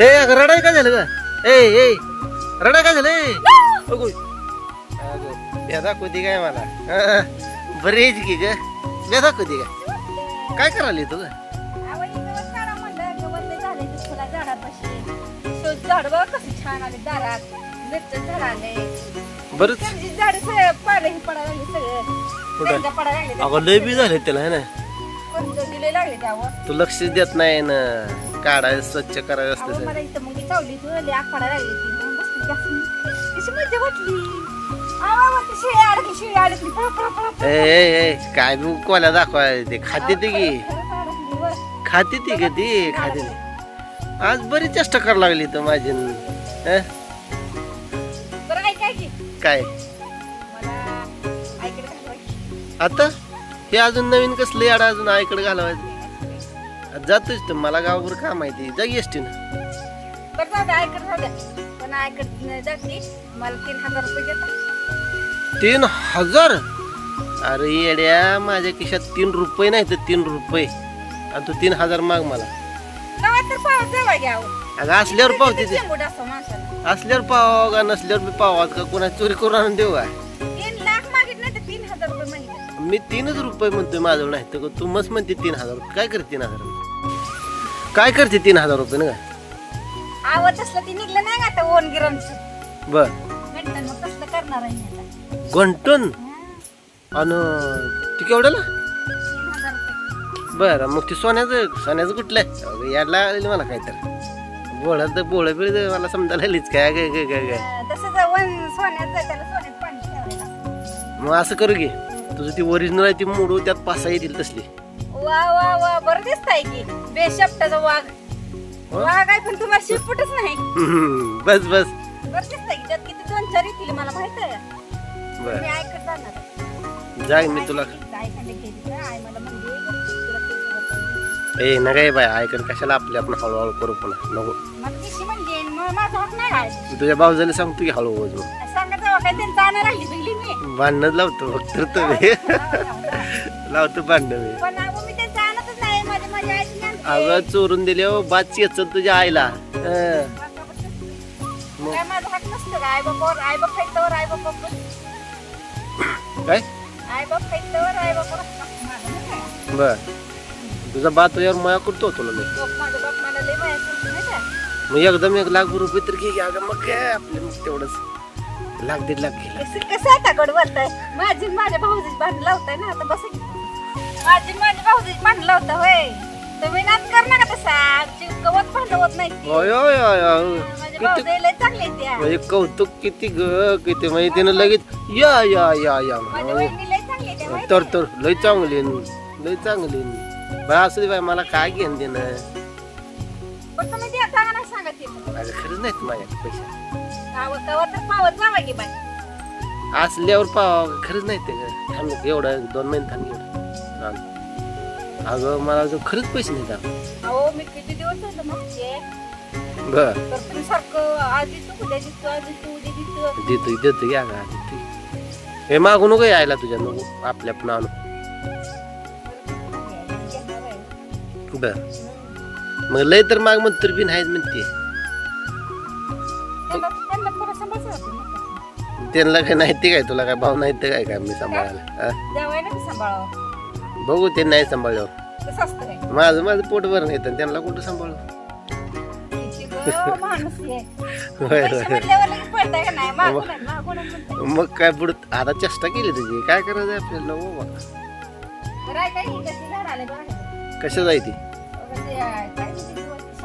ए अगं रडाय काय झालं का ए ए रडाय काय झालं? ए? अगो काय मला? हा, बरी आहेस की ग. ब्या दाखवते काय? काय करायला तू ग? झाड बघ कसं छान आले दारात. मिरचं झाड आले. बरंच. झाडं ही पडायला लागली कुठं? पडायला लागले. अगं लय बी झाले त्याला है ना? कोणतं दिले लागले त्यावर तू लक्ष देत नाही ना. काढायचं स्वच्छ करायचं असतं. मला इथं मग चावली तू आग पडायला लागली ती. कशी मजा वाटली. ती काय बी कोल्या दाखवाय ते खाते ते की. खाते ती का ती? खाते ती. आज बरी चेष्टा करायला लागली तर माझी. हं? काय. आता? हे अजून नवीन कसलं याडा अजून आईकडे घालवायचं? जातोच तर मला गावभर का माहिती जा एसटीनं बरं जाऊ द्या ऐकत जाऊ द्या पण ऐकत जाते मला तीन हजार रुपये देता. तीन हजार? अरे येड्या माझ्या खिशात तीन रुपये नाही तर तीन रुपये. आणि तू तीन हजार माग मला. तर जावा घ्यावं अगं असल्यावर पावते ते माणसाला. असल्यावर पावा का नसल्यावर बी पावा का कोणा चोरी करून आणून देऊ का मी तीनच रुपये म्हणतोय माझं नाही तर तू मस्त म्हणते तीन हजार रुपये. काय करते तीन हजार काय करते तीन हजार रुपये ना काय आवत असलं ती निघलं नाही का आता ओन गिरणचं बर. म्हणतात मग कसलं करणार आहे मी आता? घंटन? हा, आणि ती केवढ्याला? तीन हजार रुपये. बरं मग ती सोन्याचं सोन्याचं कुठलं आहे? अगं याडला आलेलं मला काय तर बोळात बोळ बिळ मला समजायला लागलीच काय काय काय काय काय. अं, तसंच वन सोन्याचं आहे, त्याला सोन्यात पाणी ठेवायला. मग असं करू घे तुझं ती ओरिजिनल आहे ती मोडू त्यात पासा येतील तसली. वा वा वा बरं दिसताय की. बेशब्दाचा वाघ. वाघ आहे पण तुम्हाला शिरपुटच नाही. बस बस. बरं दिसताय की त्यात किती दोन चार येतील मला माहीत आहे. बर. मी ऐकत जाणार. जाग मी तुला. काय खाली गेली का? आई मला म्हणली, तुला तीन हजार रुपये. ए ना काय बाय ऐकन कशाला आपले आपण हळूहळू करू पुन्हा. नको. मला तिशी म्हणली आणि मग माझा हक नाही. आहे. मी तुझ्या भाऊजाला सांगतो की हळूहळू काय त्यांचं आणा राहिली बिगली भांडणं लावतो फक्त तुम्ही लावतो भांडणं. मी पण अगं मी त्यांचं आणतच नाही माझ्या माझ्या आईची आणते. अगं चोरून दिले हो बात चेचल तुझ्या आईला. हं. मग काय माझा हक नसतं का आई बापावर आई बाप खायच्यावर आई बाप काय? आई बाप खायच्यावर आई बापावर माझं नाही काय. बर. तुझा बात तुझ्यावर माया करतो तुला मी बाप माझा बाप मला लय माया करतो नाही का? मग एकदम एक लाख रुपये तर घे अगं मग काय आपले मग तेवढंच. लाख दीड लाख घे कसं आता गोड बोलताय माझी आणि माझ्या भाऊजीची भांडण लावताय ना आता बस माझी आणि माझ्या भाऊजीची भांडण लावता होय तुम्ही नाच कर ना का तसा आमची कवत भांडण होत नाही ती. होय होय होय होय. माझ्या किती भाऊजाई लय चांगली आहे त्या म्हणजे कौतुक किती ग किती म्हणजे तिनं लगेच या या या या माझ्या वहिनी लय चांगली आहे त्या माहिती तर? तर लय चांगली आहे न. लय चांगली आहे न. बरं असू दे बाय मला काय घेणं देणं पण तुम्ही द्या सांगा ना सांगा ते माझं खरंच नाही माझ्याकडे पैसे पावत कवर तर पावत जावा की बाई. असल्यावर पाव खरंच नाही ते. थांब एवढं दोन महिने थांब एवढं. अगं मला अजून खरंच पैसे नाही थांब अहो मी किती दिवस झालं मागचे बर. तर तुम्ही सारखं आज दिसतो उद्या दिसतो आज दिसतो उद्या दिसतो देतो देतो घ्या का देतो हे मागू नको यायला तुझ्या नको आपल्या पण आणू. बर मग लय तर माग म्हणत तर बी नाहीच म्हणते. त्यांना सांभाळायचं काय नाही ते काय तुला काय भाव नाही ते काय काय मी सांभाळायला? हा? सांभाळावं. बघू ते नाही सांभाळलं. तसं असतं काय माझं माझं पोट भरून येतं त्यांना कुठं सांभाळू? किती गं माणूस आहे. होय पैसे होय. म्हणल्यावर लगेच पळताय का नाही? मागून आहे, मागून आहे म्हणताय. मग काय पुढं आता चेष्टा केली तुझी. काय करायचं आपल्याला? हो बाबा. बरं आहे काय ही कशी झाड आले बघा कशा जायती बघा ते, काय म्हणते?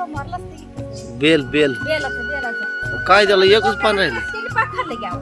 ते. बेल बेल बेलाचं बेलाचं काय त्याला एकच पान राहिलं तिने पाक खाल्लं की अहो.